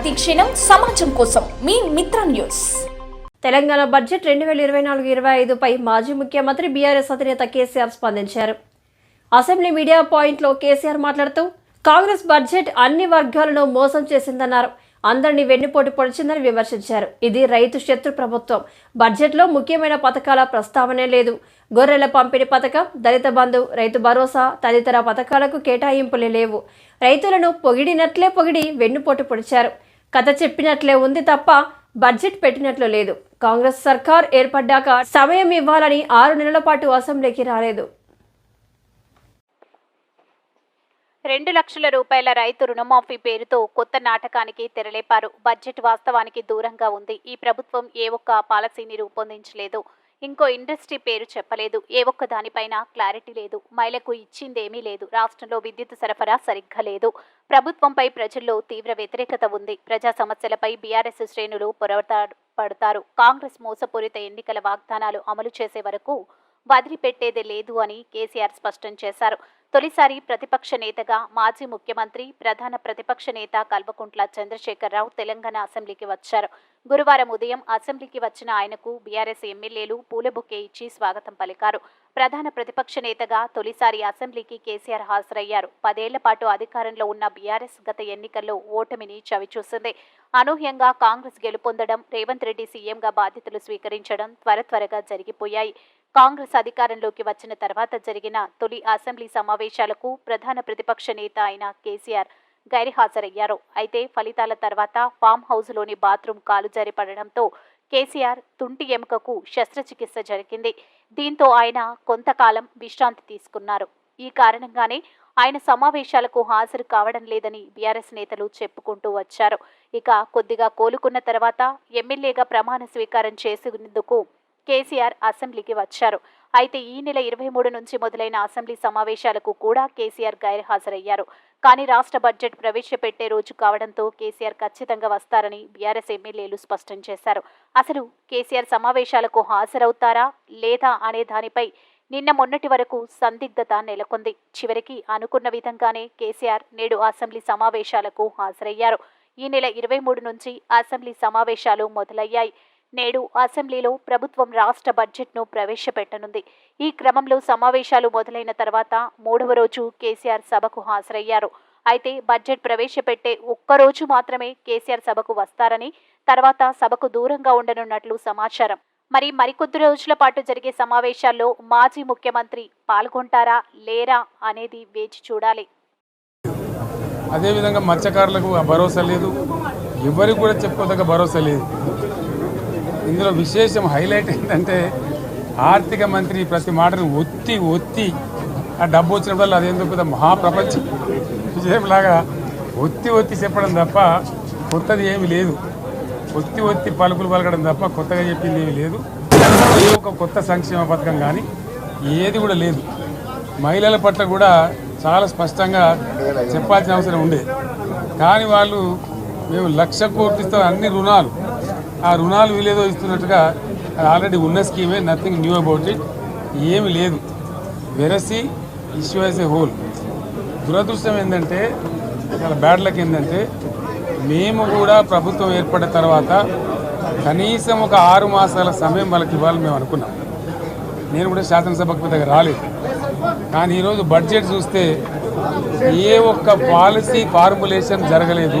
ప్రతిక్షణం సమాజం కోసం మీ మిత్ర న్యూస్. తెలంగాణ బడ్జెట్ రెండు వేల ఇరవై నాలుగు ఇరవై ఐదుపై మాజీ ముఖ్యమంత్రి బీఆర్ఎస్ అధినేత కేసీఆర్ స్పందించారు. అసెంబ్లీ మీడియా పాయింట్లో కేసీఆర్ మాట్లాడుతూ కాంగ్రెస్ బడ్జెట్ అన్ని వర్గాలను మోసం చేసిందన్నారు. అందరినీ వెన్నుపోటు పొడిచిందని విమర్శించారు. ఇది రైతు శత్రు ప్రభుత్వం. బడ్జెట్లో ముఖ్యమైన పథకాల ప్రస్తావనే లేదు. గొర్రెల పంపిణీ పథకం దళిత బంధు రైతు భరోసా తదితర పథకాలకు కేటాయింపులే లేవు. రైతులను పొగిడినట్లే పొగిడి వెన్నుపోటు పొడిచారు. కథ చెప్పినట్లే ఉంది తప్ప బడ్జెట్ పెట్టినట్లు లేదు. కాంగ్రెస్ సర్కార్ ఏర్పడ్డాక సమయం ఇవ్వాలని ఆరు నెలల పాటు అసెంబ్లీకి రాలేదు. రెండు లక్షల రూపాయల రైతు రుణమాఫీ పేరుతో కొత్త నాటకానికి తెరలేపారు. బడ్జెట్ వాస్తవానికి దూరంగా ఉంది. ఈ ప్రభుత్వం ఏ ఒక్క పాలసీని రూపొందించలేదు. ఇంకో ఇండస్ట్రీ పేరు చెప్పలేదు. ఏ ఒక్క దానిపైన క్లారిటీ లేదు. మహిళకు ఇచ్చిందేమీ లేదు. రాష్ట్రంలో విద్యుత్ సరఫరా సరిగ్గా లేదు. ప్రభుత్వంపై ప్రజల్లో తీవ్ర వ్యతిరేకత ఉంది. ప్రజా సమస్యలపై బీఆర్ఎస్ శ్రేణులు పొరవతాడు పడతారు. కాంగ్రెస్ మోసపూరిత ఎన్నికల వాగ్దానాలు అమలు చేసే వరకు వదిలిపెట్టేది లేదు అని కేసీఆర్ స్పష్టం చేశారు. తొలిసారి ప్రతిపక్ష నేతగా మాజీ ముఖ్యమంత్రి ప్రధాన ప్రతిపక్ష నేత కల్వకుంట్ల చంద్రశేఖరరావు తెలంగాణ అసెంబ్లీకి వచ్చారు. గురువారం ఉదయం అసెంబ్లీకి వచ్చిన ఆయనకు బీఆర్ఎస్ ఎమ్మెల్యేలు పూలబొకే ఇచ్చి స్వాగతం పలికారు. ప్రధాన ప్రతిపక్ష నేతగా తొలిసారి అసెంబ్లీకి కేసీఆర్ హాజరయ్యారు. పదేళ్ళ పాటు అధికారంలో ఉన్న బీఆర్ఎస్ గత ఎన్నికల్లో ఓటమిని చవిచూసింది. అనూహ్యంగా కాంగ్రెస్ గెలుపొందడం రేవంత్ రెడ్డి సీఎంగా బాధ్యతలు స్వీకరించడం త్వర త్వరగా జరిగిపోయాయి. కాంగ్రెస్ అధికారంలోకి వచ్చిన తర్వాత జరిగిన తొలి అసెంబ్లీ సమావేశాలకు ప్రధాన ప్రతిపక్ష నేత అయిన కేసీఆర్ గైర్హాజరయ్యారు. అయితే ఫలితాల తర్వాత ఫామ్ హౌస్లోని బాత్రూమ్ కాలు జరిపడడంతో కేసీఆర్ తుంటి ఎముకకు శస్త్రచికిత్స జరిగింది. దీంతో ఆయన కొంతకాలం విశ్రాంతి తీసుకున్నారు. ఈ కారణంగానే ఆయన సమావేశాలకు హాజరు కావడం లేదని బీఆర్ఎస్ నేతలు చెప్పుకుంటూ వచ్చారు. ఇక కొద్దిగా కోలుకున్న తర్వాత ఎమ్మెల్యేగా ప్రమాణ స్వీకారం చేసుకునేందుకు కేసీఆర్ అసెంబ్లీకి వచ్చారు. అయితే ఈ నెల ఇరవై మూడు నుంచి మొదలైన అసెంబ్లీ సమావేశాలకు కూడా కేసీఆర్ గైర్హాజరయ్యారు. కానీ రాష్ట్ర బడ్జెట్ ప్రవేశపెట్టే రోజు కావడంతో కేసీఆర్ ఖచ్చితంగా వస్తారని బీఆర్ఎస్ ఎమ్మెల్యేలు స్పష్టం చేశారు. అసలు కేసీఆర్ సమావేశాలకు హాజరవుతారా లేదా అనే దానిపై నిన్న మొన్నటి వరకు సందిగ్ధత నెలకొంది. చివరికి అనుకున్న విధంగానే కేసీఆర్ నేడు అసెంబ్లీ సమావేశాలకు హాజరయ్యారు. ఈ నెల ఇరవై మూడు నుంచి అసెంబ్లీ సమావేశాలు మొదలయ్యాయి. నేడు అసెంబ్లీలో ప్రభుత్వం రాష్ట్ర బడ్జెట్ను ప్రవేశపెట్టనుంది. ఈ క్రమంలో సమావేశాలు మొదలైన తర్వాత మూడవ రోజు కేసీఆర్ సభకు హాజరయ్యారు. అయితే బడ్జెట్ ప్రవేశపెట్టే ఒక్కరోజు మాత్రమే కేసీఆర్ సభకు వస్తారని తర్వాత సభకు దూరంగా ఉండనున్నట్లు సమాచారం. మరి మరికొద్ది రోజుల పాటు జరిగే సమావేశాల్లో మాజీ ముఖ్యమంత్రి పాల్గొంటారా లేరా అనేది వేచి చూడాలి. అదేవిధంగా మత్స్యకారులకు భరోసా లేదు. ఎవరికి కూడా చెప్పుకోదగ్గ భరోసా లేదు. ఇందులో విశేషం హైలైట్ ఏంటంటే ఆర్థిక మంత్రి ప్రతి మాటను ఒత్తి ఒత్తి. ఆ డబ్బు వచ్చినప్పుడు అదేందుకు పెద్ద మహాప్రపంచం. విజయంలాగా ఒత్తి ఒత్తి చెప్పడం తప్ప కొత్తది ఏమీ లేదు. ఒత్తి ఒత్తి పలుకులు పలకడం తప్ప కొత్తగా చెప్పింది ఏమీ లేదు. ఏ ఒక కొత్త సంక్షేమ పథకం కానీ ఏది కూడా లేదు. మహిళల పట్ల కూడా చాలా స్పష్టంగా చెప్పాల్సిన అవసరం ఉండేది కానీ వాళ్ళు మేము లక్ష కోట్లతో అన్ని రుణాలు. ఆ రుణాలు వీలేదో ఇస్తున్నట్టుగా అది ఆల్రెడీ ఉన్న స్కీమే నథింగ్ న్యూ అబౌట్ ఇట్ ఏమి లేదు. వెరసి ఇష్యూ యాజ్ ఏ హోల్. దురదృష్టం ఏంటంటే చాలా బ్యాడ్ లక్ ఏంటంటే మేము కూడా ప్రభుత్వం ఏర్పడిన తర్వాత కనీసం ఒక ఆరు మాసాల సమయం వాళ్ళకి ఇవ్వాలని మేము అనుకున్నాం. నేను కూడా శాసనసభకు దగ్గర రాలేదు. కానీ ఈరోజు బడ్జెట్ చూస్తే ఏ ఒక్క పాలసీ ఫార్ములేషన్ జరగలేదు.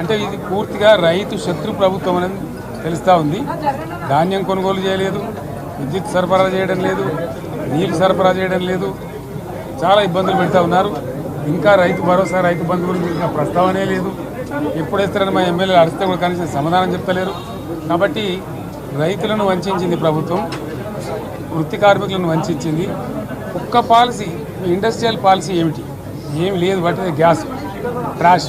అంటే ఇది పూర్తిగా రైతు శత్రు ప్రభుత్వం అనేది తెలుస్తూ ఉంది. ధాన్యం కొనుగోలు చేయలేదు విద్యుత్ సరఫరా చేయడం లేదు నీళ్ళు సరఫరా చేయడం లేదు. చాలా ఇబ్బందులు పెడతా ఉన్నారు. ఇంకా రైతు భరోసా రైతు బంధు గురించి ఇంకా ప్రస్తావనే లేదు. ఎప్పుడు వేస్తారని మా ఎమ్మెల్యేలు అడిస్తే కూడా కనీసం సమాధానం చెప్తలేరు. కాబట్టి రైతులను వంచింది ప్రభుత్వం వృత్తి కార్మికులను వంచింది. ఒక్క పాలసీ ఇండస్ట్రియల్ పాలసీ ఏమిటి? ఏమి లేదు వాటి గ్యాస్ ట్రాష్.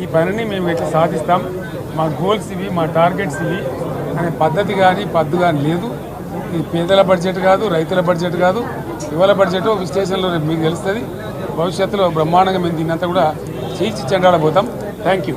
ఈ పనిని మేము ఎట్లా సాధిస్తాం. మా గోల్స్ ఇవి మా టార్గెట్స్ ఇవి. అనే పద్ధతి కానీ పద్దు కానీ లేదు. ఇది పేదల బడ్జెట్ కాదు రైతుల బడ్జెట్ కాదు. యువల బడ్జెట్ విశ్లేషణలో రేపు మీకు తెలుస్తుంది. భవిష్యత్తులో బ్రహ్మాండంగా మేము దీన్నంతా కూడా చీల్చి చెండాడబోతాం. Thank you